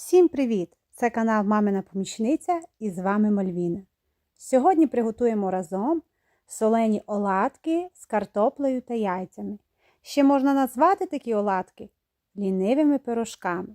Всім привіт! Це канал Мамина Помічниця і з вами Мальвіна. Сьогодні приготуємо разом солені оладки з картоплею та яйцями. Ще можна назвати такі оладки лінивими пирожками.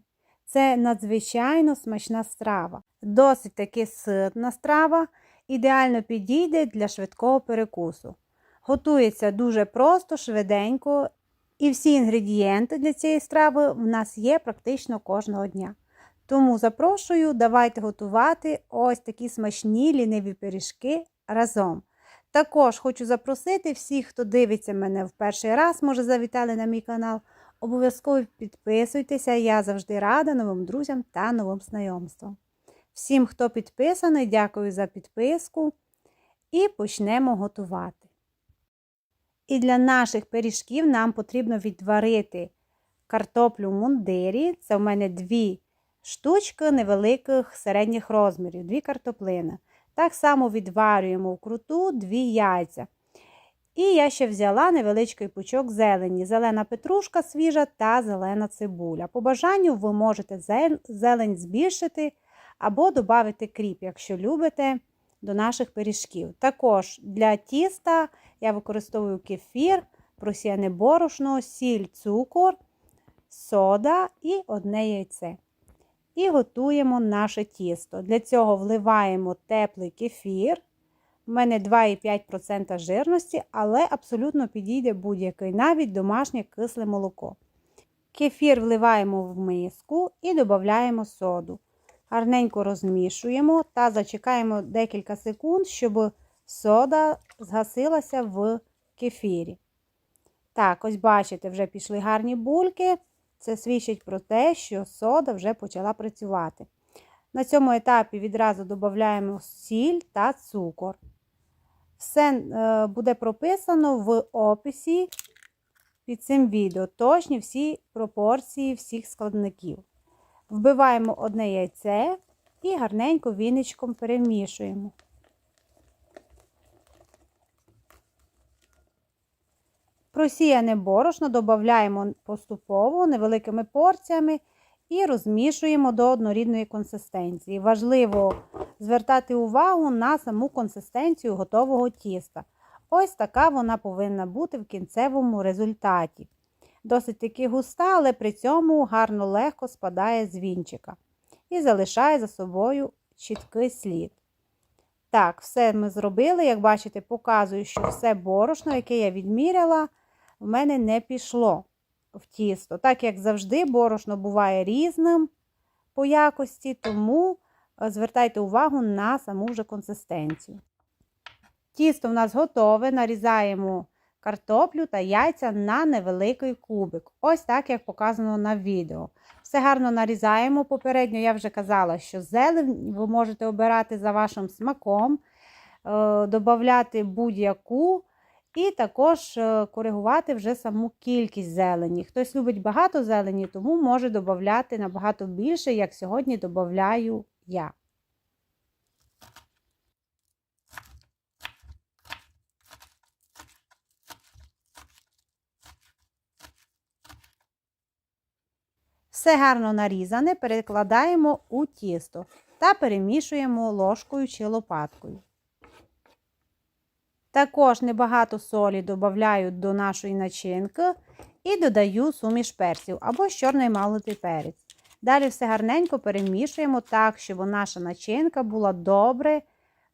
Це надзвичайно смачна страва, досить таки ситна страва, ідеально підійде для швидкого перекусу. Готується дуже просто, швиденько, і всі інгредієнти для цієї страви в нас є практично кожного дня. Тому запрошую, давайте готувати ось такі смачні ліниві пиріжки разом. Також хочу запросити всіх, хто дивиться мене в перший раз, може завітали на мій канал. Обов'язково підписуйтеся, я завжди рада новим друзям та новим знайомствам. Всім, хто підписаний, дякую за підписку і почнемо готувати. І для наших пиріжків нам потрібно відварити картоплю мундирі. Це в мене дві штучки невеликих середніх розмірів, дві картоплини. Так само відварюємо вкруту дві яйця. І я ще взяла невеличкий пучок зелені, зелена петрушка свіжа та зелена цибуля. По бажанню ви можете зелень збільшити або додати кріп, якщо любите, до наших пиріжків. Також для тіста я використовую кефір, просіяне борошно, сіль, цукор, сода і одне яйце. І готуємо наше тісто. Для цього вливаємо теплий кефір. У мене 2,5% жирності, але абсолютно підійде будь-який, навіть домашнє кисле молоко. Кефір вливаємо в миску і додаємо соду. Гарненько розмішуємо та зачекаємо декілька секунд, щоб сода згасилася в кефірі. Так, ось бачите, вже пішли гарні бульки. Це свідчить про те, що сода вже почала працювати. На цьому етапі відразу додаємо сіль та цукор. Все е, буде прописано в описі під цим відео. Точні всі пропорції всіх складників. Вбиваємо одне яйце і гарненько віничком перемішуємо. Просіяне борошно додаємо поступово невеликими порціями і розмішуємо до однорідної консистенції. Важливо звертати увагу на саму консистенцію готового тіста. Ось така вона повинна бути в кінцевому результаті. Досить таки густа, але при цьому гарно легко спадає з вінчика і залишає за собою чіткий слід. Так, все ми зробили. Як бачите, показую, що все борошно, яке я відміряла, в мене не пішло в тісто. Так як завжди, борошно буває різним по якості, тому е, звертайте увагу на саму вже консистенцію. Тісто в нас готове, нарізаємо картоплю та яйця на невеликий кубик. Ось так, як показано на відео. Все гарно нарізаємо. Попередньо я вже казала, що зелень ви можете обирати за вашим смаком, е, додати будь-яку. І також е, коригувати вже саму кількість зелені. Хтось любить багато зелені, тому може додати набагато більше, як сьогодні додаю я. Все гарно нарізане, перекладаємо у тісто та перемішуємо ложкою чи лопаткою. Також небагато солі додаю до нашої начинки і додаю суміш перців або чорний молотий перець. Далі все гарненько перемішуємо так, щоб наша начинка була добре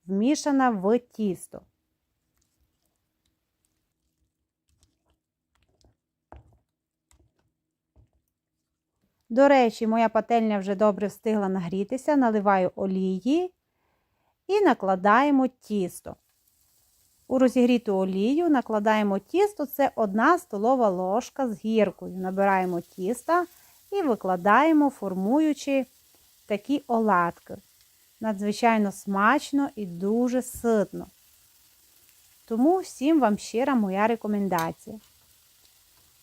вмішана в тісто. До речі, моя пательня вже добре встигла нагрітися, наливаю олії і накладаємо тісто. У розігріту олію накладаємо тісто, це 1 столова ложка з гіркою. Набираємо тіста і викладаємо, формуючи такі оладки. Надзвичайно смачно і дуже ситно. Тому всім вам щира моя рекомендація.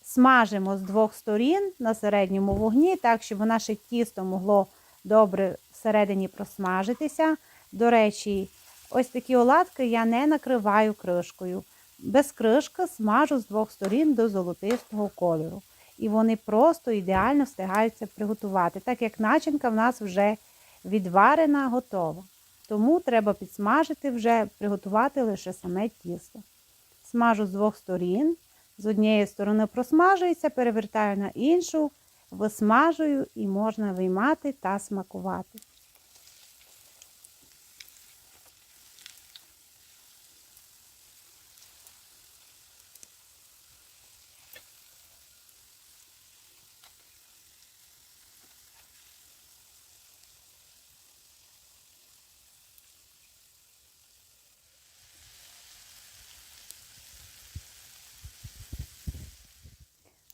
Смажимо з двох сторін на середньому вогні, так, щоб наше тісто могло добре всередині просмажитися. До речі, ось такі оладки я не накриваю кришкою. Без кришки смажу з двох сторін до золотистого кольору. і вони просто ідеально встигаються приготувати, так як начинка в нас вже відварена, готова. Тому треба підсмажити вже, приготувати лише саме тісто. Смажу з двох сторін. З однієї сторони просмажується, перевертаю на іншу, висмажую і можна виймати та смакувати.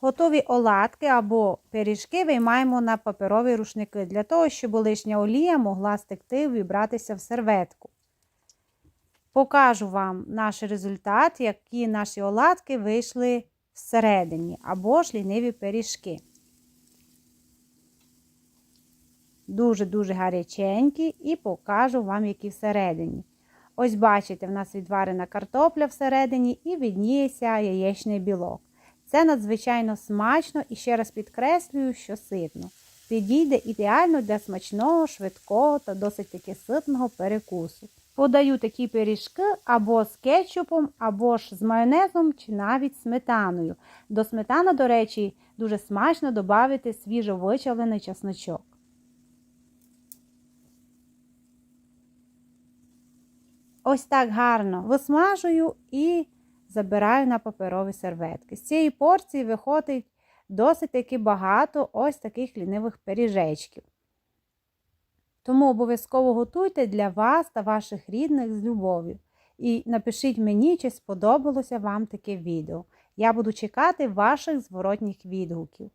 Готові оладки або пиріжки виймаємо на паперові рушники для того, щоб лишня олія могла стекти і вібратися в серветку. Покажу вам наш результат, які наші оладки вийшли всередині, або ж ліниві пиріжки. Дуже-дуже гаряченькі і покажу вам, які всередині. Ось бачите, в нас відварена картопля всередині і відніється яєчний білок. Це надзвичайно смачно і ще раз підкреслюю, що ситно. Підійде ідеально для смачного, швидкого та досить таки ситного перекусу. Подаю такі пиріжки або з кетчупом, або ж з майонезом, чи навіть сметаною. До сметани, до речі, дуже смачно додати свіжо вичавлений чесночок. Ось так гарно висмажую і забираю на паперові серветки. З цієї порції виходить досить таки багато ось таких лінивих пиріжечків. Тому обов'язково готуйте для вас та ваших рідних з любов'ю. І напишіть мені, чи сподобалося вам таке відео. Я буду чекати ваших зворотніх відгуків.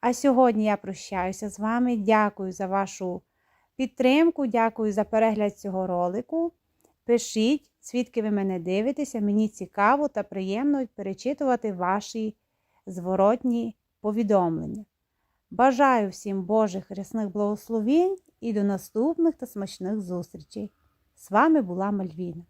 А сьогодні я прощаюся з вами. Дякую за вашу підтримку, дякую за перегляд цього ролику. Пишіть, звідки ви мене дивитеся, мені цікаво та приємно перечитувати ваші зворотні повідомлення. Бажаю всім Божих рясних благословень і до наступних та смачних зустрічей. З вами була Мальвіна.